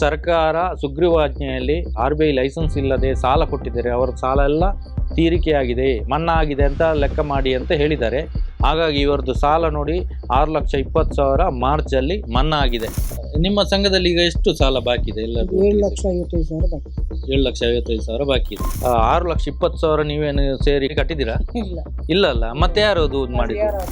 ಸರ್ಕಾರ ಸುಗ್ರೀವಾಜ್ಞೆಯಲ್ಲಿ R B I licence ಇಲ್ಲದೆ ಸಾಲ ಕೊಟ್ಟಿದ್ದಾರೆ. ಅವರ ಸಾಲ ಎಲ್ಲ ತೀರಿಕೆಯಾಗಿದೆ ಮನ್ನಾ ಆಗಿದೆ ಅಂತ ಲೆಕ್ಕ ಮಾಡಿ ಅಂತ ಹೇಳಿದ್ದಾರೆ. ಹಾಗಾಗಿ ಇವರದ್ದು ಸಾಲ ನೋಡಿ ಆರು ಲಕ್ಷ ಇಪ್ಪತ್ತು ಸಾವಿರ ಮಾರ್ಚಲ್ಲಿ ಮನ್ನಾ ಆಗಿದೆ ನಿಮ್ಮ ಸಂಘದಲ್ಲಿ ಈಗ ಎಷ್ಟು ಸಾಲ ಬಾಕಿ ಇದೆ ಏಳು ಲಕ್ಷ ಐವತ್ತೈದು ಸಾವಿರ ಬಾಕಿ. ಏಳು ಲಕ್ಷ ಐವತ್ತೈದು ಸಾವಿರ ಬಾಕಿ ಇದೆ ಆ, ಆರು ಲಕ್ಷ ಇಪ್ಪತ್ತು ಸಾವಿರ ನೀವೇನು ಸೇರಿ ಕಟ್ಟಿದ್ದೀರಾ? ಇಲ್ಲ. ಇಲ್ಲ ಅಲ್ಲ ಮತ್ತೆ ಯಾರು ಅದು ಮಾಡಿದ್ರು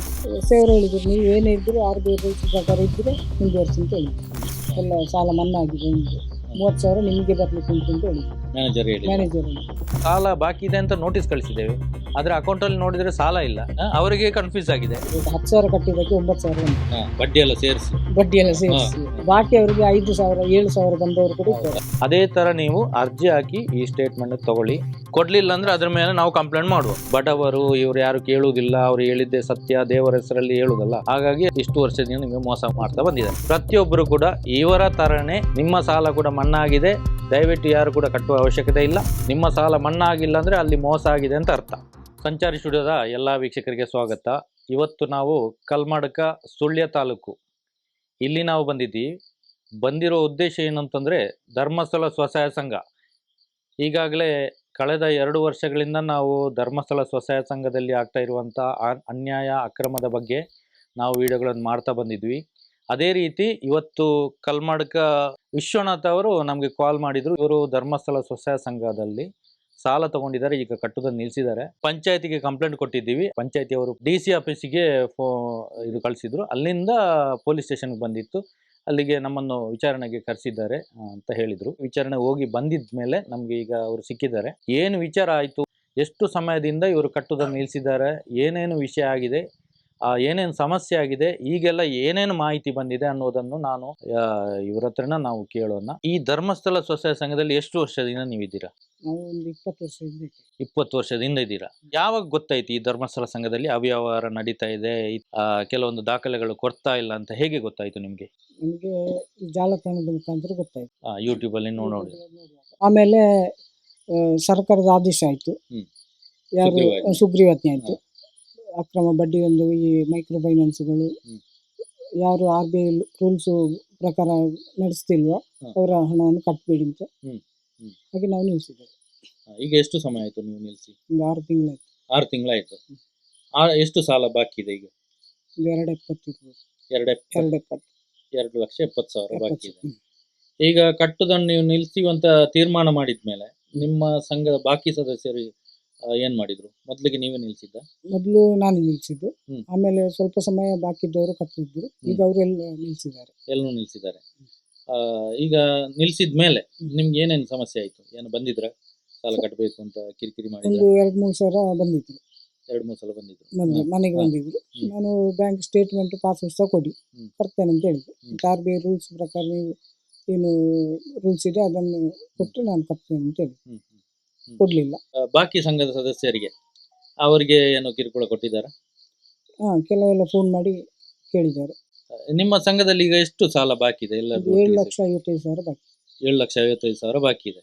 ಸೇವರು ಹೇಳಿದ್ರು ನೀವು ಏನೇ ಇದ್ರು ಆರು ಬೇರೆ ಪ್ರಕಾರ ಇದ್ದರೆ ಮುಂದುವರಿಸಿ ಅಂತ ಹೇಳಿದ್ರು. ಎಲ್ಲ ಸಾಲ ಮನ್ನಾ ಆಗಿದೆ ನಿಮಗೆ ಮೂವತ್ತು ಸಾವಿರ ನಿಮಗೆ ಬರ್ಲಿಕ್ಕೆ ಉಂಟು ಅಂತ ಹೇಳಿ ಮ್ಯಾನೇಜರ್ ಹೇಳಿ ಮ್ಯಾನೇಜರ್ ಹೇಳಿದ್ರು ಸಾಲ ಬಾಕಿ ಇದೆ ಅಂತ ನೋಟಿಸ್ ಕಳಿಸಿದ್ದೇವೆ. ಆದ್ರೆ ಅಕೌಂಟ್ ಅಲ್ಲಿ ನೋಡಿದ್ರೆ ಸಾಲ ಇಲ್ಲ. ಆ, ಅವರಿಗೆ ಕನ್ಫ್ಯೂಸ್ ಆಗಿದೆ. ಈಗ ಹತ್ತು ಸಾವಿರ ಕಟ್ಟಿದ್ದಕ್ಕೆ ಒಂಬತ್ತು ಸಾವಿರ ಉಂಟು. ಬಡ್ಡಿ ಎಲ್ಲ ಸೇರಿಸಿ. ಬಡ್ಡಿ ಎಲ್ಲ ಸೇರಿಸಿ. ಬಾಕಿ ಅವರಿಗೆ ಐದು ಸಾವಿರ ಏಳು ಸಾವಿರ ಬಂದವರು ಕೂಡ ಇದ್ದಾರೆ. ಅದೇ ತರ ನೀವು ಅರ್ಜಿ ಹಾಕಿ ಈ ಸ್ಟೇಟ್ಮೆಂಟ್ ತಗೊಳ್ಳಿ. ಕೊಡ್ಲಿಲ್ಲ ಅಂದ್ರೆ ಅದ್ರ ಮೇಲೆ ನಾವು ಕಂಪ್ಲೇಂಟ್ ಮಾಡುವ. ಬಡವರು ಇವ್ರು ಯಾರು ಕೇಳುವುದಿಲ್ಲ, ಅವ್ರು ಹೇಳಿದ್ದೆ ಸತ್ಯ, ದೇವರ ಹೆಸರಲ್ಲಿ ಹೇಳುದಲ್ಲ ಹಾಗಾಗಿ ಇಷ್ಟು ವರ್ಷದಿಂದ ನಿಮಗೆ ಮೋಸ ಮಾಡ್ತಾ ಬಂದಿದೆ ಪ್ರತಿಯೊಬ್ಬರು ಕೂಡ ಇವರ ತರನೇ ನಿಮ್ಮ ಸಾಲ ಕೂಡ ಮಣ್ಣಾಗಿದೆ ದಯವಿಟ್ಟು ಯಾರು ಕೂಡ ಕಟ್ಟುವ ಅವಶ್ಯಕತೆ ಇಲ್ಲ. ನಿಮ್ಮ ಸಾಲ ಮಣ್ಣಾಗಿಲ್ಲ ಅಂದ್ರೆ ಅಲ್ಲಿ ಮೋಸ ಆಗಿದೆ ಅಂತ ಅರ್ಥ. ಸಂಚಾರಿ ಸ್ಟುಡಿಯೋದ ಎಲ್ಲ ವೀಕ್ಷಕರಿಗೆ ಸ್ವಾಗತ. ಇವತ್ತು ನಾವು ಕಲ್ಮಡಕ ಸುಳ್ಯ ತಾಲೂಕು. ಇಲ್ಲಿ ನಾವು ಬಂದಿದ್ದೀವಿ. ಬಂದಿರೋ ಉದ್ದೇಶ ಏನಂತಂದರೆ ಧರ್ಮಸ್ಥಳ ಸ್ವಸಹಾಯ ಸಂಘ. ಈಗಾಗಲೇ ಕಳೆದ ಎರಡು ವರ್ಷಗಳಿಂದ ನಾವು ಧರ್ಮಸ್ಥಳ ಸ್ವಸಹಾಯ ಸಂಘದಲ್ಲಿ ಆಗ್ತಾ ಇರುವಂಥ ಅನ್ಯಾಯ, ಅಕ್ರಮದ ಬಗ್ಗೆ ನಾವು ವಿಡಿಯೋಗಳನ್ನು ಮಾಡ್ತಾ ಬಂದಿದ್ವಿ. ಅದೇ ರೀತಿ ಇವತ್ತು ಕಲ್ಮಡ್ಕ ವಿಶ್ವನಾಥ್ ಅವರು ನಮಗೆ ಕಾಲ್ ಮಾಡಿದ್ರು. ಇವರು ಧರ್ಮಸ್ಥಳ ಸ್ವಸಹಾಯ ಸಂಘದಲ್ಲಿ ಸಾಲ ತಗೊಂಡಿದ್ದಾರೆ. ಈಗ ಕಟ್ಟುದನ್ನು ನಿಲ್ಲಿಸಿದ್ದಾರೆ ಪಂಚಾಯತಿಗೆ ಕಂಪ್ಲೇಂಟ್ ಕೊಟ್ಟಿದ್ದೀವಿ. ಪಂಚಾಯತಿ ಅವರು ಡಿ ಸಿ ಆಫೀಸಿಗೆ ಫೋ ಇದು ಕಳಿಸಿದ್ರು. ಅಲ್ಲಿಂದ ಪೊಲೀಸ್ ಸ್ಟೇಷನ್ಗೆ ಬಂದಿತ್ತು. ಅಲ್ಲಿಗೆ ನಮ್ಮನ್ನು ವಿಚಾರಣೆಗೆ ಕರೆಸಿದ್ದಾರೆ ಅಂತ ಹೇಳಿದರು. ವಿಚಾರಣೆ ಹೋಗಿ ಬಂದಿದ್ದ ಮೇಲೆ ನಮಗೆ ಈಗ ಅವರು ಸಿಕ್ಕಿದ್ದಾರೆ. ಏನು ವಿಚಾರ ಆಯಿತು? ಎಷ್ಟು ಸಮಯದಿಂದ ಇವರು ಕಟ್ಟುವುದನ್ನು ನಿಲ್ಲಿಸಿದ್ದಾರೆ ಏನೇನು ವಿಷಯ ಆಗಿದೆ? ಆ, ಏನೇನು ಸಮಸ್ಯೆ ಆಗಿದೆ? ಈಗೆಲ್ಲ ಏನೇನು ಮಾಹಿತಿ ಬಂದಿದೆ ಅನ್ನೋದನ್ನು ನಾನು ಇವ್ರ ಹತ್ರನ ನಾವು ಕೇಳೋಣ. ಈ ಧರ್ಮಸ್ಥಳ ಸ್ವಸಹಾಯ ಸಂಘದಲ್ಲಿ ಎಷ್ಟು ವರ್ಷದಿಂದ ನೀವು ಇದ್ದೀರಾ ಇಪ್ಪತ್ತು ವರ್ಷದಿಂದ ಇದ್ದೀರಾ? ಯಾವಾಗ ಗೊತ್ತಾಯ್ತು ಈ ಧರ್ಮಸ್ಥಳ ಸಂಘದಲ್ಲಿ ಅವ್ಯವಹಾರ ನಡೀತಾ ಇದೆ? ಕೆಲವೊಂದು ದಾಖಲೆಗಳು ಕೊಡ್ತಾ ಇಲ್ಲ ಅಂತ ಹೇಗೆ ಗೊತ್ತಾಯ್ತು ನಿಮಗೆ? ನಮಗೆ ಈ ಜಾಲತಾಣದ ಮುಖಾಂತರ ಗೊತ್ತಾಯ್ತು ಯೂಟ್ಯೂಬಲ್ಲಿ ನೋಡಿ ನೋಡಿ ಆಮೇಲೆ ಆ, ಸರ್ಕಾರದ ಆದೇಶ ಆಯ್ತು ಹ್ಮ್. ಯಾರು ಸುಗ್ರೀವಾಜ್ಞೆ. ಸುಗ್ರೀವಾಜ್ಞೆ ಆಯಿತು ಅಕ್ರಮ ಬಡ್ಡಿ ಒಂದು ಈ ಮೈಕ್ರೋ ಫೈನಾನ್ಸ್ಗಳು ಹ್ಮ್. ಯಾರು ಆರ್ ಬಿ ಐ ರೂಲ್ಸು ಪ್ರಕಾರ ನಡೆಸ್ತಿಲ್ವೋ. ಅವರ ಹಣವನ್ನು ಕಟ್ಟಬೇಡಿ ಅಂತ ಹ್ಮ್. ಹ್ಮ್. ಹಾಗೆ ನಾವು ನಿಲ್ಲಿಸಿದ್ದೇವೆ ಈಗ ಎಷ್ಟು ಸಮಯ ಆಯ್ತು ನೀವು ನಿಲ್ಲಿಸಿ ಒಂದು ಆರು ತಿಂಗಳಾಯ್ತು ಆರು ತಿಂಗಳಾಯ್ತು ಆ ಎಷ್ಟು ಸಾಲ ಬಾಕಿ ಇದೆ ಈಗ ಒಂದು ಎರಡು ಎಪ್ಪತ್ತು ಇರ್ಬೋದು. ಎರಡು ಎಪ್ಪ- ಎರಡು ಎಪ್ಪತ್ತು ಎರಡು ಲಕ್ಷ ಎಪ್ಪತ್ತು ಸಾವಿರ ಬಾಕಿ ಇದೆ. ಈಗ ಕಟ್ಟುದನ್ನು ನೀವು ನಿಲ್ಸಿವಂತ ಅಂತ ತೀರ್ಮಾನ ಮಾಡಿದ್ಮೇಲೆ ನಿಮ್ಮ ಸಂಘದ ಬಾಕಿ ಸದಸ್ಯರು ಆ, ಏನ್ ಮಾಡಿದ್ರು? ಮೊದಲಿಗೆ ನೀವೇ ನಿಲ್ಸಿದ್ದ ಮೊದಲು ನಾನು ನಿಲ್ಸಿದ್ದು ಹ್ಮ್. ಆಮೇಲೆ ಸ್ವಲ್ಪ ಸಮಯ ಬಾಕಿ ಇದ್ದವರು ಕಟ್ಟಿದ್ರು. ಈಗ ಅವರೆಲ್ಲ ನಿಲ್ಸಿದ್ದಾರೆ ಎಲ್ಲನೂ ನಿಲ್ಸಿದ್ದಾರೆ ಆ, ಈಗ ನಿಲ್ಸಿದ ಮೇಲೆ ನಿಮ್ಗೆ ಏನೇನು ಸಮಸ್ಯೆ ಆಯ್ತು? ಏನು ಬಂದಿದ್ರ? ಸಾಲ ಕಟ್ಟಬೇಕು ಅಂತ ಕಿರಿಕಿರಿ ಮಾಡಿದ್ರ? ಒಂದು ಎರಡು ಮೂರು ಸಾವಿರ ಬಂದಿದ್ರು. ಎರಡು ಮೂರು ಸಲ ಬಂದಿದ್ರು. ಬಂದು ಮನೆಗೆ ಬಂದಿದ್ರು. ನಾನು ಬ್ಯಾಂಕ್ ಸ್ಟೇಟ್ಮೆಂಟ್ ಪಾಸ್ಬುಕ್ ಸಹ ಕೊಡಿ ಹ್ಮ್. ಅಂತ ಹೇಳಿದೆ ಹ್ಮ್. ಆರ್ ಬಿ ಐ ರೂಲ್ಸ್ ಪ್ರಕಾರ ನೀವು ಏನು ರೂಲ್ಸ್ ಇದೆ ಅದನ್ನು ಕೊಟ್ಟು ನಾನು ಕಟ್ತೇನೆ ಅಂತ ಹೇಳಿ ಹ್ಮ್, ಹ್ಮ್. ಹ್ಮ್. ಕೊಡಲಿಲ್ಲ. ಆ, ಬಾಕಿ ಸಂಘದ ಸದಸ್ಯರಿಗೆ ಅವರಿಗೆ ಏನು ಕಿರುಕುಳ ಕೊಟ್ಟಿದ್ದಾರೆ? ಹಾಂ ಕೆಲವೆಲ್ಲ ಫೋನ್ ಮಾಡಿ ಕೇಳಿದ್ದಾರೆ. ನಿಮ್ಮ ಸಂಘದಲ್ಲಿ ಈಗ ಎಷ್ಟು ಸಾಲ ಬಾಕಿ ಇದೆ? ಎಲ್ಲ ಒಂದು ಏಳು ಲಕ್ಷ ಐವತ್ತೈದು ಸಾವಿರ ಬಾಕಿ. ಏಳು ಲಕ್ಷ ಐವತ್ತೈದು ಸಾವಿರ ಬಾಕಿ ಇದೆ.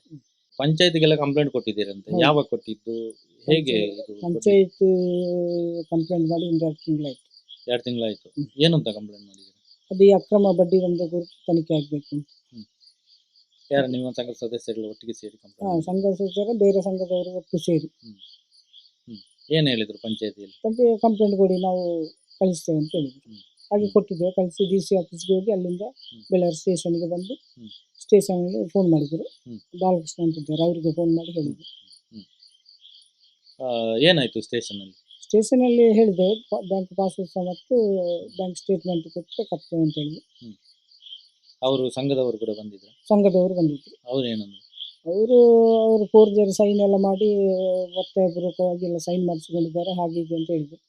ಪಂಚಾಯತಿಗೆಲ್ಲ ಕಂಪ್ಲೇಂಟ್ ಕೊಟ್ಟಿದ್ದೀರಂತೆ. ಹೌದು. ಯಾವಾಗ ಕೊಟ್ಟಿದ್ದು? ಹೇಗೆ ಪಂಚಾಯತ್ ಕಂಪ್ಲೇಂಟ್ ಮಾಡಿ ಒಂದು ಎರಡು ತಿಂಗಳಾಯ್ತು. ಎರಡು ತಿಂಗಳಾಯ್ತು. ಏನು ಏನಂತ ಕಂಪ್ಲೇಂಟ್ ಮಾಡಿದ್ದೀರಾ? ಅದು ಈ ಅಕ್ರಮ ಬಡ್ಡಿ ದಂಧೆ ಕುರಿತು ತನಿಖೆ ಆಗಬೇಕು ಅಂತ. ಯಾರು ನಿಮ್ಮ ಸಂಘದ ಸದಸ್ಯರೆಲ್ಲ ಒಟ್ಟಿಗೆ ಸೇರಿ ಕಂಪ್ಲೇಂಟ್ ಹಾ ಸಂಘ ಸದಸ್ಯರು ಬೇರೆ ಸಂಘದವರು ಒಟ್ಟು ಸೇರಿ. ಏನು ಹೇಳಿದ್ರು ಪಂಚಾಯತಿಯಲ್ಲಿ? ಮತ್ತೆ ಕಂಪ್ಲೇಂಟ್ ಕೊಡಿ ನಾವು ಕಳಿಸ್ತೇವೆ ಅಂತ ಹೇಳಿದ್ರು. ಹಾಗೆ ಕೊಟ್ಟಿದ್ದೇವೆ ಕಳಿಸಿ ಡಿ ಸಿ ಆಫೀಸ್ಗೆ ಹೋಗಿ ಅಲ್ಲಿಂದ. ಬೆಳ್ಳಾರಿ ಸ್ಟೇಷನ್ಗೆ ಬಂದು. ಸ್ಟೇಷನಲ್ಲಿ ಫೋನ್ ಮಾಡಿದ್ರು. ಬಾಲಕೃಷ್ಣ ಅಂತಿದ್ದಾರೆ ಅವರಿಗೆ ಫೋನ್ ಮಾಡಿ ಹೇಳಿದ್ರು. ಏನಾಯ್ತು ಸ್ಟೇಷನಲ್ಲಿ? ಸ್ಟೇಷನಲ್ಲಿ ಹೇಳಿದೆ ಬ್ಯಾಂಕ್ ಪಾಸ್ಬುಕ್ ಸಹ ಮತ್ತು ಬ್ಯಾಂಕ್ ಸ್ಟೇಟ್ಮೆಂಟ್ ಕೊಟ್ಟರೆ ಕಟ್ತೇವೆ ಅಂತ ಹೇಳಿದ್ರು ಅವರು ಸಂಘದವರು ಕೂಡ ಬಂದಿದ್ರು? ಸಂಘದವರು ಬಂದಿದ್ರು. ಅವ್ರು ಏನಂದ್ರು ಅವರು ಅವರು ಫೋರ್ಜರಿ ಸೈನ್ ಎಲ್ಲ ಮಾಡಿ ಒತ್ತಾಯಪೂರ್ವಕವಾಗಿ ಎಲ್ಲ ಸೈನ್ ಮಾಡಿಸಿಕೊಂಡಿದ್ದಾರೆ ಹಾಗೆ ಹೀಗೆ ಅಂತ ಹೇಳಿದ್ರು.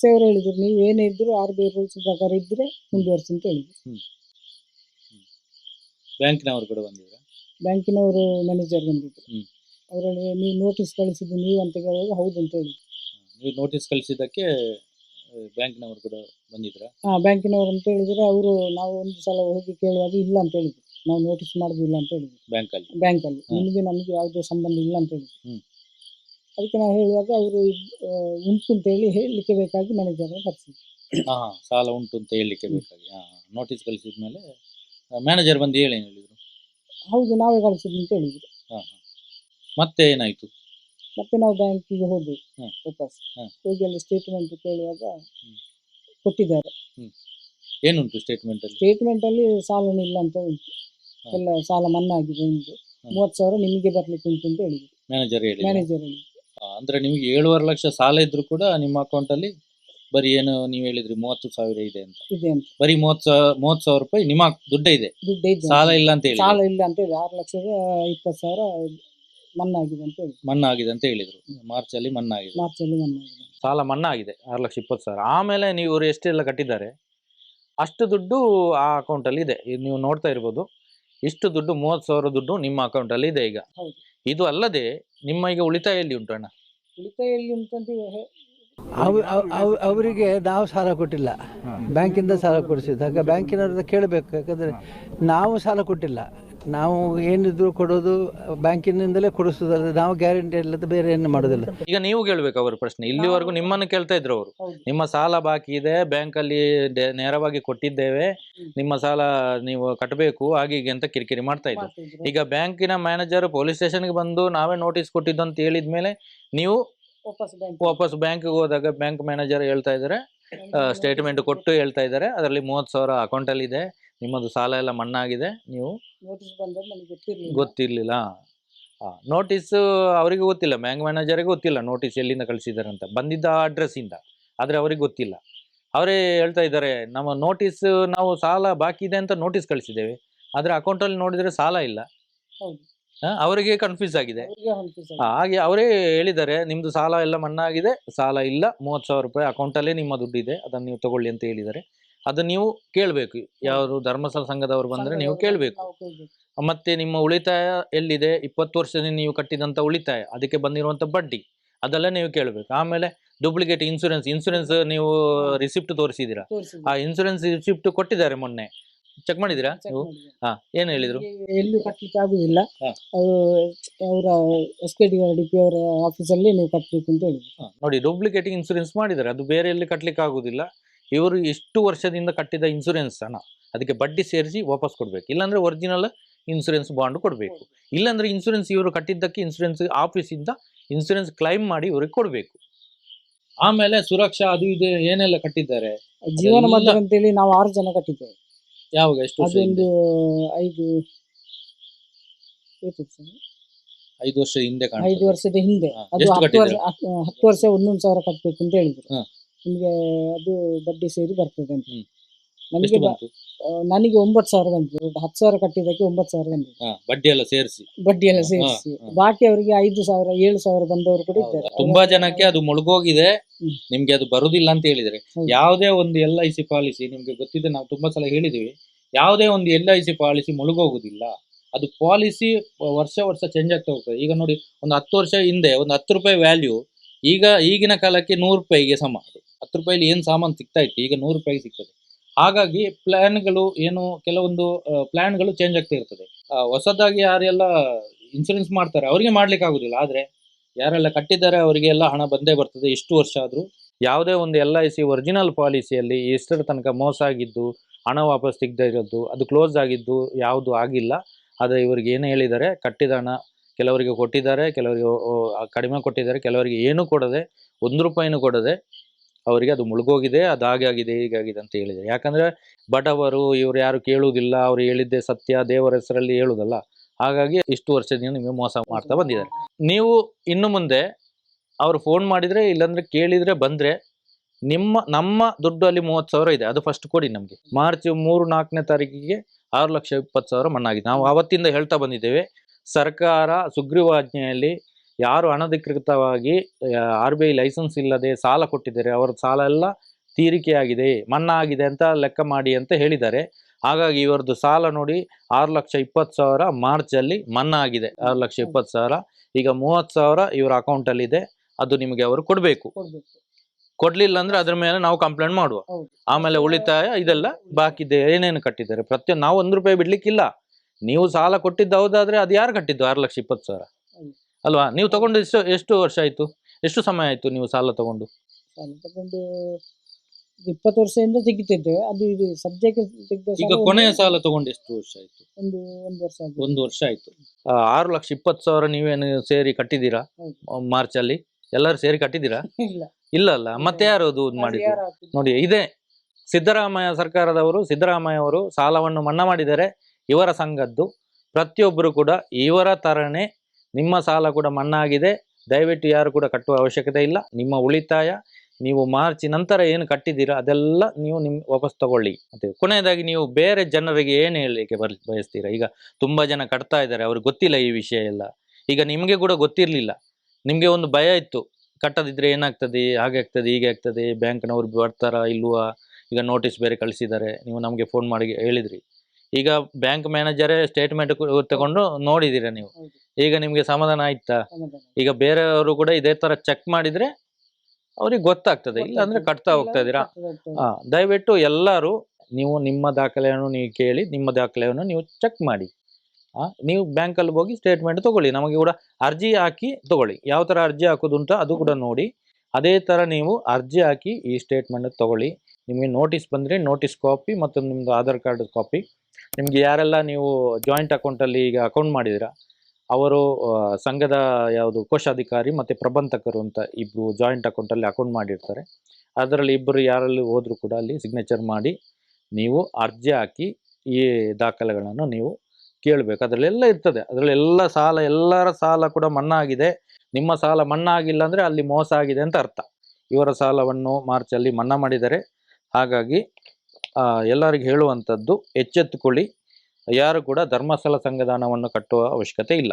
ಸೇವರು ಹೇಳಿದ್ರು ನೀವು ಏನೇ ಇದ್ರು ಆರ್ ಬಿ ಐ ರೂಲ್ಸ್ ಪ್ರಕಾರ ಇದ್ದರೆ ಮುಂದುವರಿಸಿ ಅಂತ ಹೇಳಿದ್ರು. ಬ್ಯಾಂಕ್ನವರು ಕೂಡ ಬಂದಿದ್ರು? ಬ್ಯಾಂಕಿನವರು ಮ್ಯಾನೇಜರ್ ಬಂದಿದ್ರು. ಹ್ಮ್. ಅವರಲ್ಲಿ ನೀವು ನೋಟಿಸ್ ಕಳಿಸಿದ್ದು ನೀವು ಅಂತ ಕೇಳುವಾಗ ಹೌದು ಅಂತ ಹೇಳಿ. ನೀವು ನೋಟಿಸ್ ಕಳಿಸಿದ್ದಕ್ಕೆ ಬ್ಯಾಂಕ್ನವರು ಕೂಡ ಬಂದಿದ್ರ? ಹಾಂ ಬ್ಯಾಂಕಿನವರು ಅಂತ ಹೇಳಿದ್ರೆ ಅವರು ನಾವು ಒಂದು ಸಲ ಹೋಗಿ ಕೇಳುವಾಗ ಇಲ್ಲ ಅಂತ ಹೇಳಿದ್ರು. ನಾವು ನೋಟಿಸ್ ಮಾಡೋದಿಲ್ಲ ಅಂತ ಹೇಳಿದ್ರು. ಬ್ಯಾಂಕಲ್ಲಿ? ಬ್ಯಾಂಕಲ್ಲಿ. ನಿಮಗೆ ನಮಗೆ ಯಾವುದೇ ಸಂಬಂಧ ಇಲ್ಲ ಅಂತ ಹೇಳಿದ್ರು. ಹ್ಮ್. ಅದಕ್ಕೆ ನಾವು ಹೇಳುವಾಗ ಅವರು ಉಂಟು ಅಂತ ಹೇಳಿ ಹೇಳಲಿಕ್ಕೆ ಬೇಕಾಗಿ ಮ್ಯಾನೇಜರ್ ಕರೆಸಿದ್ರು. ಹಾ ಹಾ, ಸಾಲ ಉಂಟು ಅಂತ ಹೇಳಲಿಕ್ಕೆ ಬೇಕಾಗಿ. ಹಾ ನೋಟಿಸ್ ಕಳಿಸಿದ ಮೇಲೆ ಮ್ಯಾನೇಜರ್ ಬಂದು ಹೇಳಿ ಹೇಳಿದ್ರು. ಹೌದು ನಾವೇ ಕಳಿಸಿದ್ವಿ ಅಂತ ಹೇಳಿದ್ರು. ಹಾ, ಹಾ. ಮತ್ತೆ ಏನಾಯ್ತು? ಮತ್ತೆ ನಾವು ಬ್ಯಾಂಕಿಗೆ ಹೋದ್ವಿ. ಹ್ಮ್. ವಾಪಸ್. ಹ್ಮ್. ಹೋಗಿ ಅಲ್ಲಿ ಸ್ಟೇಟ್ಮೆಂಟ್ ಕೇಳುವಾಗ ಹ್ಮ್. ಕೊಟ್ಟಿದ್ದಾರೆ. ಏನುಂಟು ಸ್ಟೇಟ್ಮೆಂಟ್ ಅಲ್ಲಿ? ಸ್ಟೇಟ್ಮೆಂಟ್ ಅಲ್ಲಿ ಸಾಲ ಇಲ್ಲ ಅಂತ ಉಂಟು. ಎಲ್ಲ ಸಾಲ ಮನ್ನಾ ಆಗಿದೆ ಉಂಟು. ಮೂವತ್ತು ಸಾವಿರ ನಿಮಗೆ ಬರ್ಲಿಕ್ಕೆ ಉಂಟು ಅಂತ ಹೇಳಿದ್ರು. ಮ್ಯಾನೇಜರ್ ಹೇಳಿ ಮ್ಯಾನೇಜರ್ ಹೇಳಿ ಅಂದ್ರೆ ನಿಮ್ಗೆ ಏಳುವರೆ ಲಕ್ಷ ಸಾಲ ಇದ್ರು ಕೂಡ ನಿಮ್ಮ ಅಕೌಂಟ್ ಅಲ್ಲಿ ಬರೀ ಏನು ನೀವು ಹೇಳಿದ್ರಿ ಮೂವತ್ತು ಸಾವಿರ ಇದೆ ಅಂತ. ಇದೆ ಅಂತ. ಬರೀ ಮೂವತ್ತು ಸಾವಿರ ಮೂವತ್ತು ಸಾವಿರ ರೂಪಾಯಿ ನಿಮ್ಮ ದುಡ್ಡೇ ಇದೆ. ದುಡ್ಡು ಇದೆ. ಸಾಲ ಇಲ್ಲ ಅಂತ ಹೇಳಿ ಸಾಲ ಇಲ್ಲ ಅಂತ ಹೇಳಿ ಆರು ಲಕ್ಷದ ಇಪ್ಪತ್ತು ಸಾವಿರ ಮನ್ನಾ ಆಗಿದೆ ಅಂತ ಹೇಳಿ ಮಣ್ಣಾಗಿದೆ ಆಗಿದೆ ಅಂತ ಹೇಳಿದ್ರು. ಮಾರ್ಚ್ ಅಲ್ಲಿ ಮಣ್ಣಾಗಿದೆ. ಆಗಿದೆ ಮಾರ್ಚಲ್ಲಿ ಮಣ್ಣಾಗಿದೆ. ಆಗಿದೆ ಸಾಲ ಮನ್ನಾ ಆಗಿದೆ ಆರು ಲಕ್ಷ ಇಪ್ಪತ್ತು ಸಾವಿರ. ಆಮೇಲೆ ನೀವು ಇವರು ಎಷ್ಟೆಲ್ಲ ಕಟ್ಟಿದ್ದಾರೆ ಅಷ್ಟು ದುಡ್ಡು ಆ ಅಕೌಂಟಲ್ಲಿ ಇದೆ. ಇದು ನೀವು ನೋಡ್ತಾ ಇರ್ಬೋದು. ಇಷ್ಟು ದುಡ್ಡು ಮೂವತ್ತು ಸಾವಿರ ದುಡ್ಡು ನಿಮ್ಮ ಅಕೌಂಟಲ್ಲಿ ಇದೆ ಈಗ. ಹೌದು. ಇದು ಅಲ್ಲದೆ ನಿಮ್ಮ ಈಗ ಉಳಿತಾಯ ಎಲ್ಲಿ ಉಂಟು ಅಣ್ಣ? ಉಳಿತಾಯ ಎಲ್ಲಿ ಉಂಟಂತ ಹೇ- ಅವರಿಗೆ ನಾವು ಸಾಲ ಕೊಟ್ಟಿಲ್ಲ. ಬ್ಯಾಂಕಿಂದ ಸಾಲ ಕೊಡಿಸಿದಾಗ ಬ್ಯಾಂಕಿನವ್ರದ್ದು ಕೇಳಬೇಕು. ಯಾಕಂದರೆ ನಾವು ಸಾಲ ಕೊಟ್ಟಿಲ್ಲ. ನಾವು ಏನಿದ್ರು ಕೊಡೋದು ಬ್ಯಾಂಕಿನಿಂದಲೇ ಕೊಡಿಸೋದಲ್ಲ ನಾವು ಗ್ಯಾರಂಟಿ ಇಲ್ಲದ ಬೇರೆ ಏನು ಮಾಡೋದಿಲ್ಲ. ಈಗ ನೀವು ಕೇಳ್ಬೇಕು ಅವ್ರ ಪ್ರಶ್ನೆ. ಇಲ್ಲಿವರೆಗೂ ನಿಮ್ಮನ್ನು ಕೇಳ್ತಾ ಇದ್ರು ಅವರು. ನಿಮ್ಮ ಸಾಲ ಬಾಕಿ ಇದೆ ಬ್ಯಾಂಕ್ ಅಲ್ಲಿ ನೇರವಾಗಿ ಕೊಟ್ಟಿದ್ದೇವೆ. ನಿಮ್ಮ ಸಾಲ ನೀವು ಕಟ್ಟಬೇಕು ಹಾಗೆ ಅಂತ ಕಿರಿಕಿರಿ ಮಾಡ್ತಾ ಇದ್ರು. ಈಗ ಬ್ಯಾಂಕಿನ ಮ್ಯಾನೇಜರ್ ಪೊಲೀಸ್ ಸ್ಟೇಷನ್ಗೆ ಬಂದು ನಾವೇ ನೋಟಿಸ್ ಕೊಟ್ಟಿದ್ದು ಅಂತ ಹೇಳಿದ ಮೇಲೆ ನೀವು ವಾಪಸ್ ಬ್ಯಾಂಕ್. ವಾಪಸ್ ಬ್ಯಾಂಕ್ಗೆ ಹೋದಾಗ ಬ್ಯಾಂಕ್ ಮ್ಯಾನೇಜರ್ ಹೇಳ್ತಾ ಇದ್ದಾರೆ ಸ್ಟೇಟ್ಮೆಂಟ್ ಕೊಟ್ಟು ಹೇಳ್ತಾ ಇದ್ದಾರೆ. ಅದರಲ್ಲಿ ಮೂವತ್ತು ಸಾವಿರ ಅಕೌಂಟಲ್ಲಿ ಇದೆ. ನಿಮ್ಮದು ಸಾಲ ಎಲ್ಲ ಮಣ್ಣಾಗಿದೆ ನೀವು ನೋಟಿಸ್ ಬಂದದ್ದು ನನಗೆ ಗೊತ್ತಿರಲಿಲ್ಲ. ಗೊತ್ತಿರಲಿಲ್ಲ. ನೋಟಿಸ್ ಅವರಿಗೆ ಗೊತ್ತಿಲ್ಲ ಬ್ಯಾಂಕ್ ಮ್ಯಾನೇಜರಿಗೆ ಗೊತ್ತಿಲ್ಲ ನೋಟಿಸ್ ಎಲ್ಲಿಂದ ಕಳಿಸಿದ್ದಾರೆ ಅಂತ. ಬಂದಿದ್ದ ಅಡ್ರೆಸ್ಸಿಂದ ಆದರೆ ಅವರಿಗೆ ಗೊತ್ತಿಲ್ಲ. ಅವರೇ ಹೇಳ್ತಾ ಇದ್ದಾರೆ ನಮ್ಮ ನೋಟಿಸ್ ನಾವು ಸಾಲ ಬಾಕಿ ಇದೆ ಅಂತ ನೋಟಿಸ್ ಕಳಿಸಿದ್ದೇವೆ. ಆದರೆ ಅಕೌಂಟಲ್ಲಿ ನೋಡಿದರೆ ಸಾಲ ಇಲ್ಲ. ಹೌದು. ಅವರಿಗೆ ಕನ್ಫ್ಯೂಸ್ ಆಗಿದೆ. ಹಾಗೆ ಅವರೇ ಹೇಳಿದ್ದಾರೆ ನಿಮ್ದು ಸಾಲ ಎಲ್ಲ ಮಣ್ಣಾಗಿದೆ ಸಾಲ ಇಲ್ಲ. ಮೂವತ್ತು ಸಾವಿರ ರೂಪಾಯಿ ಅಕೌಂಟಲ್ಲೇ ನಿಮ್ಮ ದುಡ್ಡಿದೆ ಅದನ್ನು ನೀವು ತಗೊಳ್ಳಿ ಅಂತ ಹೇಳಿದ್ದಾರೆ. ಅದನ್ನು ನೀವು ಕೇಳಬೇಕು. ಯಾರು ಧರ್ಮಸ್ಥಳ ಸಂಘದವರು ಬಂದ್ರೆ ನೀವು ಕೇಳಬೇಕು. ಮತ್ತೆ ನಿಮ್ಮ ಉಳಿತಾಯ ಎಲ್ಲಿದೆ? ಇಪ್ಪತ್ತು ವರ್ಷದಿಂದ ನೀವು ಕಟ್ಟಿದಂತ ಉಳಿತಾಯ ಅದಕ್ಕೆ ಬಂದಿರುವಂತ ಬಡ್ಡಿ ಅದೆಲ್ಲ ನೀವು ಕೇಳಬೇಕು. ಆಮೇಲೆ ಡೂಪ್ಲಿಕೇಟ್ ಇನ್ಸೂರೆನ್ಸ್ ಇನ್ಸೂರೆನ್ಸ್ ನೀವು ರಿಸಿಪ್ಟ್ ತೋರಿಸಿದಿರಾ ಆ ಇನ್ಸೂರೆನ್ಸ್ ರಿಸಿಪ್ಟ್ ಕೊಟ್ಟಿದ್ದಾರೆ ಮೊನ್ನೆ. ಚೆಕ್ ಮಾಡಿದಿರಾ ನೀವು? ಹಾ ಏನು ಹೇಳಿದ್ರು? ಎಲ್ಲೂ ಕಟ್ಟಲಿಕ್ಕೆ ಆಗುದಿಲ್ಲ. ಅದು ಅವರ S K D D P ಅವರ ಆಫೀಸಲ್ಲಿ ನೀವು ಕಟ್ಟಬೇಕು ಅಂತ ಹೇಳಿದ್ರು. ನೋಡಿ ಡೂಪ್ಲಿಕೇಟ್ ಇನ್ಸೂರೆನ್ಸ್ ಮಾಡಿದ್ದಾರೆ. ಅದು ಬೇರೆ ಎಲ್ಲಿ ಕಟ್ಟಲಿಕ್ಕೆ ಆಗುದಿಲ್ಲ. ಇವರು ಎಷ್ಟು ವರ್ಷದಿಂದ ಕಟ್ಟಿದ ಇನ್ಸೂರೆನ್ಸ್ ಹಣ ಅದಕ್ಕೆ ಬಡ್ಡಿ ಸೇರಿಸಿ ವಾಪಸ್ ಕೊಡಬೇಕು. ಇಲ್ಲಾಂದರೆ ಒರಿಜಿನಲ್ ಇನ್ಸೂರೆನ್ಸ್ ಬಾಂಡ್ ಕೊಡಬೇಕು. ಇಲ್ಲಾಂದರೆ ಇನ್ಸೂರೆನ್ಸ್ ಇವರು ಕಟ್ಟಿದ್ದಕ್ಕೆ ಇನ್ಸೂರೆನ್ಸ್ ಆಫೀಸಿಂದ ಇನ್ಸೂರೆನ್ಸ್ ಕ್ಲೈಮ್ ಮಾಡಿ ಇವ್ರಿಗೆ ಕೊಡಬೇಕು. ಆಮೇಲೆ ಸುರಕ್ಷಾ ಅದು ಇದು ಏನೆಲ್ಲ ಕಟ್ಟಿದ್ದಾರೆ? ಜೀವನ ಮಧ್ಯ ಅಂತೇಳಿ ನಾವು ಆರು ಜನ ಕಟ್ಟಿದ್ದೇವೆ. ಯಾವಾಗ? ಎಷ್ಟು ವರ್ಷ ಅದೊಂದು ಹಿಂದೆ? ಐದು ಎಷ್ಟು ವರ್ಷ? ಐದು ವರ್ಷದ ಹಿಂದೆ ಐದು ವರ್ಷದ ಹಿಂದೆ. ಹಾ, ಅದು ಎಷ್ಟು ಹತ್ತು ವರ್ಷ ಹತ್ತು ವರ್ಷ ಒಂದೊಂದು ಸಾವಿರ ಕಟ್ಟಬೇಕು ಅಂತ ಹೇಳಿದ್ರು. ಹಾ. ನಿಮಗೆ ಅದು ಬಡ್ಡಿ ಸೇರಿ ಬರ್ತದೆ ಅಂತ. ಹ್ಮ್. ನನಗೆ ಒಂಬತ್ತು ಸಾವಿರ ಬಂತು. ಹತ್ತು ಸಾವಿರ ಕಟ್ಟಿದ್ದಕ್ಕೆ ಒಂಬತ್ತು ಸಾವಿರ ಬಂತು. ಬಡ್ಡಿ ಎಲ್ಲ ಸೇರಿಸಿ. ಬಡ್ಡಿ ಎಲ್ಲ ಸೇರಿಸಿ. ಬಾಕಿ ಅವರಿಗೆ ಐದು ಸಾವಿರ ಏಳು ಸಾವಿರ ಬಂದವರು ಕೂಡ ಇದ್ದಾರೆ. ತುಂಬಾ ಜನಕ್ಕೆ ಅದು ಮುಳುಗೋಗಿದೆ. ನಿಮ್ಗೆ ಅದು ಬರುದಿಲ್ಲ ಅಂತ ಹೇಳಿದ್ರೆ. ಯಾವುದೇ ಒಂದು ಎಲ್ ಐ ಸಿ ಪಾಲಿಸಿ ನಿಮ್ಗೆ ಗೊತ್ತಿದೆ ನಾವು ತುಂಬಾ ಸಲ ಹೇಳಿದೀವಿ ಯಾವುದೇ ಒಂದು ಎಲ್ ಐ ಸಿ ಪಾಲಿಸಿ ಮುಳುಗೋಗುದಿಲ್ಲ. ಅದು ಪಾಲಿಸಿ ವರ್ಷ ವರ್ಷ ಚೇಂಜ್ ಆಗ್ತಾ ಹೋಗ್ತದೆ. ಈಗ ನೋಡಿ ಒಂದು ಹತ್ತು ವರ್ಷ ಹಿಂದೆ ಒಂದು ಹತ್ತು ರೂಪಾಯಿ ವ್ಯಾಲ್ಯೂ ಈಗ ಈಗಿನ ಕಾಲಕ್ಕೆ ನೂರು ರೂಪಾಯಿಗೆ ಸಮ ಅದು. ಹತ್ತು ರೂಪಾಯಿಲಿ ಏನು ಸಾಮಾನು ಸಿಗ್ತಾ ಇತ್ತು ಈಗ ನೂರು ರೂಪಾಯಿಗೆ ಸಿಗ್ತದೆ. ಹಾಗಾಗಿ ಪ್ಲಾನ್ಗಳು ಏನು, ಕೆಲವೊಂದು ಪ್ಲಾನ್ಗಳು ಚೇಂಜ್ ಆಗ್ತಾ ಇರ್ತದೆ. ಹೊಸದಾಗಿ ಯಾರೆಲ್ಲ ಇನ್ಸೂರೆನ್ಸ್ ಮಾಡ್ತಾರೆ, ಅವರಿಗೆ ಮಾಡ್ಲಿಕ್ಕೆ ಆಗುದಿಲ್ಲ. ಆದ್ರೆ ಯಾರೆಲ್ಲ ಕಟ್ಟಿದ್ದಾರೆ ಅವರಿಗೆ ಎಲ್ಲ ಹಣ ಬಂದೇ ಬರ್ತದೆ ಎಷ್ಟು ವರ್ಷ ಆದ್ರೂ. ಯಾವುದೇ ಒಂದು ಎಲ್ ಐ ಸಿ ಒರಿಜಿನಲ್ ಪಾಲಿಸಿಯಲ್ಲಿ ಎಷ್ಟರ ತನಕ ಮೋಸ ಆಗಿದ್ದು, ಹಣ ವಾಪಸ್ ಸಿಗದೇ ಇರೋದು, ಅದು ಕ್ಲೋಸ್ ಆಗಿದ್ದು ಯಾವುದು ಆಗಿಲ್ಲ. ಆದರೆ ಇವರಿಗೆ ಏನು ಹೇಳಿದ್ದಾರೆ, ಕಟ್ಟಿದ ಹಣ ಕೆಲವರಿಗೆ ಕೊಟ್ಟಿದ್ದಾರೆ, ಕೆಲವರಿಗೆ ಕಡಿಮೆ ಕೊಟ್ಟಿದ್ದಾರೆ, ಕೆಲವರಿಗೆ ಏನೂ ಕೊಡದೆ, ಒಂದು ರೂಪಾಯಿನೂ ಕೊಡದೆ ಅವರಿಗೆ ಅದು ಮುಳುಗೋಗಿದೆ, ಅದು ಆಗಿದೆ ಹೀಗಾಗಿದೆ ಅಂತ ಹೇಳಿದ್ದಾರೆ ಯಾಕಂದರೆ ಬಡವರು ಇವರು ಯಾರು ಕೇಳುವುದಿಲ್ಲ, ಅವರು ಹೇಳಿದ್ದೆ ಸತ್ಯ, ದೇವರ ಹೆಸರಲ್ಲಿ ಹೇಳುವುದಲ್ಲ. ಹಾಗಾಗಿ ಇಷ್ಟು ವರ್ಷದಿಂದ ನಿಮಗೆ ಮೋಸ ಮಾಡ್ತಾ ಬಂದಿದ್ದಾರೆ. ನೀವು ಇನ್ನು ಮುಂದೆ ಅವರು ಫೋನ್ ಮಾಡಿದರೆ, ಇಲ್ಲಾಂದ್ರೆ ಕೇಳಿದರೆ ಬಂದರೆ, ನಿಮ್ಮ, ನಮ್ಮ ದುಡ್ಡು ಅಲ್ಲಿ ಮೂವತ್ತು ಸಾವಿರ ಇದೆ. ಅದು ಫಸ್ಟ್ ಕೊಡಿ ನಮಗೆ. ಮಾರ್ಚ್ ಮೂರು ನಾಲ್ಕನೇ ತಾರೀಕಿಗೆ ಆರು ಲಕ್ಷ ಇಪ್ಪತ್ತು ಸಾವಿರ ಮಣ್ಣಾಗಿದೆ ನಾವು ಅವತ್ತಿಂದ ಹೇಳ್ತಾ ಬಂದಿದ್ದೇವೆ, ಸರ್ಕಾರ ಸುಗ್ರೀವಾಜ್ಞೆಯಲ್ಲಿ ಯಾರು ಅನಧಿಕೃತವಾಗಿ ಆರ್ ಬಿ ಐ ಲೈಸೆನ್ಸ್ ಇಲ್ಲದೆ ಸಾಲ ಕೊಟ್ಟಿದ್ದಾರೆ ಅವರ ಸಾಲ ಎಲ್ಲ ತೀರಿಕೆಯಾಗಿದೆ ಮನ್ನಾ ಆಗಿದೆ ಅಂತ ಲೆಕ್ಕ ಮಾಡಿ ಅಂತ ಹೇಳಿದ್ದಾರೆ. ಹಾಗಾಗಿ ಇವರದ್ದು ಸಾಲ ನೋಡಿ ಆರು ಲಕ್ಷ ಇಪ್ಪತ್ತು ಸಾವಿರ ಮಾರ್ಚಲ್ಲಿ ಮನ್ನಾ ಆಗಿದೆ ಆರು ಲಕ್ಷ ಇಪ್ಪತ್ತು ಸಾವಿರ ಈಗ ಮೂವತ್ತು ಸಾವಿರ ಇವರ ಅಕೌಂಟಲ್ಲಿದೆ ಅದು ನಿಮಗೆ ಅವರು ಕೊಡಬೇಕು. ಕೊಡಲಿಲ್ಲ ಅಂದ್ರೆ ಅದ್ರ ಮೇಲೆ ನಾವು ಕಂಪ್ಲೇಂಟ್ ಮಾಡುವ. ಆಮೇಲೆ ಉಳಿತಾಯ ಇದೆಲ್ಲ ಬಾಕಿ ಇದೆ ಏನೇನು ಕಟ್ಟಿದ್ದಾರೆ ಪ್ರತಿಯೊಂದು ನಾವು ಒಂದು ರೂಪಾಯಿ ಬಿಡ್ಲಿಕ್ಕಿಲ್ಲ. ನೀವು ಸಾಲ ಕೊಟ್ಟಿದ್ದು ಹೌದಾದ್ರೆ ಅದು ಯಾರು ಕಟ್ಟಿದ್ದು ಆರು ಲಕ್ಷ ಇಪ್ಪತ್ತು ಸಾವಿರ. ಅಲ್ವಾ? ನೀವು ತಗೊಂಡು ಎಷ್ಟು ಎಷ್ಟು ವರ್ಷ ಆಯ್ತು? ಎಷ್ಟು ಸಮಯ ಆಯ್ತು ನೀವು ಸಾಲ ತಗೊಂಡು? ಸಾಲ ತಗೊಂಡು ಇಪ್ಪತ್ತು ವರ್ಷದಿಂದ ತೆಗಿತಿದ್ದೇವೆ. ಅದು ಇದು ಸದ್ಯಕ್ಕೆ ತೆಗೆದ ಈಗ ಕೊನೆಯ ಸಾಲ ತಗೊಂಡು ಎಷ್ಟು ವರ್ಷ ಆಯ್ತು? ಒಂದು ಒಂದು ವರ್ಷ ಆಗಿದೆ. ಒಂದು ವರ್ಷ ಆಯ್ತು. ಆ, ಆರು ಲಕ್ಷ ಇಪ್ಪತ್ತು ಸಾವಿರ ನೀವೇನು ಸೇರಿ ಕಟ್ಟಿದ್ದೀರಾ? ಹೌದು. ಮಾರ್ಚ್ ಅಲ್ಲಿ ಎಲ್ಲರೂ ಸೇರಿ ಕಟ್ಟಿದ್ದೀರಾ? ಇಲ್ಲ. ಇಲ್ಲ ಅಲ್ಲ ಮತ್ತೆ ಯಾರು ಅದು ಅದು ಯಾರು ಹಾಕಿದ್ದು? ನೋಡಿ ಇದೆ ಸಿದ್ದರಾಮಯ್ಯ ಸರ್ಕಾರದವರು ಸಿದ್ದರಾಮಯ್ಯ ಅವರು ಸಾಲವನ್ನು ಮನ್ನಾ ಮಾಡಿದರೆ ಇವರ ಸಂಘದ್ದು. ಪ್ರತಿಯೊಬ್ಬರು ಕೂಡ ಇವರ ತರನೇ ನಿಮ್ಮ ಸಾಲ ಕೂಡ ಮನ್ನಾ ಆಗಿದೆ ದಯವಿಟ್ಟು ಯಾರು ಕೂಡ ಕಟ್ಟುವ ಅವಶ್ಯಕತೆ ಇಲ್ಲ. ನಿಮ್ಮ ಉಳಿತಾಯ, ನೀವು ಮಾರ್ಚ್ ನಂತರ ಏನು ಕಟ್ಟಿದ್ದೀರಾ, ಅದೆಲ್ಲ ನೀವು ನಿಮ್ ವಾಪಸ್ ತಗೊಳ್ಳಿ. ಮತ್ತೆ ಕೊನೆಯದಾಗಿ ನೀವು ಬೇರೆ ಜನರಿಗೆ ಏನು ಹೇಳಲಿಕ್ಕೆ ಬರ್, ಬಯಸ್ತೀರಾ? ಈಗ ತುಂಬ ಜನ ಕಟ್ತಾ ಇದ್ದಾರೆ, ಅವ್ರಿಗೆ ಗೊತ್ತಿಲ್ಲ ಈ ವಿಷಯ ಎಲ್ಲ. ಈಗ ನಿಮಗೆ ಕೂಡ ಗೊತ್ತಿರಲಿಲ್ಲ. ನಿಮಗೆ ಒಂದು ಭಯ ಇತ್ತು. ಕಟ್ಟದಿದ್ರೆ ಏನಾಗ್ತದೆ, ಹಾಗೆ ಆಗ್ತದೆ, ಹೀಗೆ ಆಗ್ತದೆ, ಬ್ಯಾಂಕ್ನವ್ರು ಬರ್ತಾರಾ, ಇಲ್ವಾ? ಈಗ ನೋಟಿಸ್ ಬೇರೆ ಕಳಿಸಿದ್ದಾರೆ. ನೀವು ನಮಗೆ ಫೋನ್ ಮಾಡಿ ಹೇಳಿದ್ರಿ. ಈಗ ಬ್ಯಾಂಕ್ ಮ್ಯಾನೇಜರೇ ಸ್ಟೇಟ್ಮೆಂಟ್ ತಗೊಂಡು ನೋಡಿದ್ದೀರಾ ನೀವು. ಈಗ ನಿಮಗೆ ಸಮಾಧಾನ ಆಯ್ತಾ? ಈಗ ಬೇರೆಯವರು ಕೂಡ ಇದೇ ತರ ಚೆಕ್ ಮಾಡಿದ್ರೆ ಅವ್ರಿಗೆ ಗೊತ್ತಾಗ್ತದೆ. ಇಲ್ಲ ಅಂದ್ರೆ ಕಟ್ತಾ ಹೋಗ್ತಾ ಇದ್ದೀರಾ? ಕಟ್ತಾ ಹಾ ದಯವಿಟ್ಟು ಎಲ್ಲರೂ ನೀವು ನಿಮ್ಮ ದಾಖಲೆಯನ್ನು ನೀವು ಕೇಳಿ ನಿಮ್ಮ ದಾಖಲೆಯನ್ನು ನೀವು ಚೆಕ್ ಮಾಡಿ. ನೀವು ಬ್ಯಾಂಕಲ್ಲಿ ಹೋಗಿ ಸ್ಟೇಟ್ಮೆಂಟ್ ತಗೊಳ್ಳಿ. ನಮಗೆ ಕೂಡ ಅರ್ಜಿ ಹಾಕಿ ತಗೊಳ್ಳಿ. ಯಾವ ಥರ ಅರ್ಜಿ ಹಾಕೋದುಂಟು ಅದು ಕೂಡ ನೋಡಿ. ಅದೇ ಥರ ನೀವು ಅರ್ಜಿ ಹಾಕಿ ಈ ಸ್ಟೇಟ್ಮೆಂಟ್ ತಗೊಳ್ಳಿ. ನಿಮಗೆ ನೋಟಿಸ್ ಬಂದರೆ ನೋಟಿಸ್ ಕಾಪಿ ಮತ್ತು ನಿಮ್ಮದು ಆಧಾರ್ ಕಾರ್ಡ್ ಕಾಪಿ ನಿಮಗೆ ಯಾರೆಲ್ಲ ನೀವು ಜಾಯಿಂಟ್ ಅಕೌಂಟಲ್ಲಿ ಈಗ ಅಕೌಂಟ್ ಮಾಡಿದಿರಾ ಅವರು ಸಂಘದ ಯಾವುದು ಕೋಶಾಧಿಕಾರಿ ಮತ್ತು ಪ್ರಬಂಧಕರು ಅಂತ ಇಬ್ಬರು ಜಾಯಿಂಟ್ ಅಕೌಂಟಲ್ಲಿ ಅಕೌಂಟ್ ಮಾಡಿರ್ತಾರೆ. ಅದರಲ್ಲಿ ಇಬ್ಬರು ಯಾರಲ್ಲಿ ಹೋದರೂ ಕೂಡ ಅಲ್ಲಿ ಸಿಗ್ನೇಚರ್ ಮಾಡಿ ನೀವು ಅರ್ಜಿ ಹಾಕಿ ಈ ದಾಖಲೆಗಳನ್ನು ನೀವು ಕೇಳಬೇಕು. ಅದರಲ್ಲೆಲ್ಲ ಇರ್ತದೆ. ಅದರಲ್ಲೆಲ್ಲ ಸಾಲ, ಎಲ್ಲರ ಸಾಲ ಕೂಡ ಮನ್ನಾ ಆಗಿದೆ ನಿಮ್ಮ ಸಾಲ ಮನ್ನಾ ಆಗಿಲ್ಲ ಅಂದರೆ ಅಲ್ಲಿ ಮೋಸ ಆಗಿದೆ ಅಂತ ಅರ್ಥ. ಇವರ ಸಾಲವನ್ನು ಮಾರ್ಚಲ್ಲಿ ಮನ್ನಾ ಮಾಡಿದ್ದಾರೆ. ಹಾಗಾಗಿ ಎಲ್ಲರಿಗೂ ಹೇಳುವಂಥದ್ದು ಎಚ್ಚೆತ್ತುಕೊಳ್ಳಿ. ಯಾರು ಕೂಡ ಧರ್ಮಸ್ಥಳ ಸಂವಿಧಾನವನ್ನು ಕಟ್ಟುವ ಅವಶ್ಯಕತೆ ಇಲ್ಲ.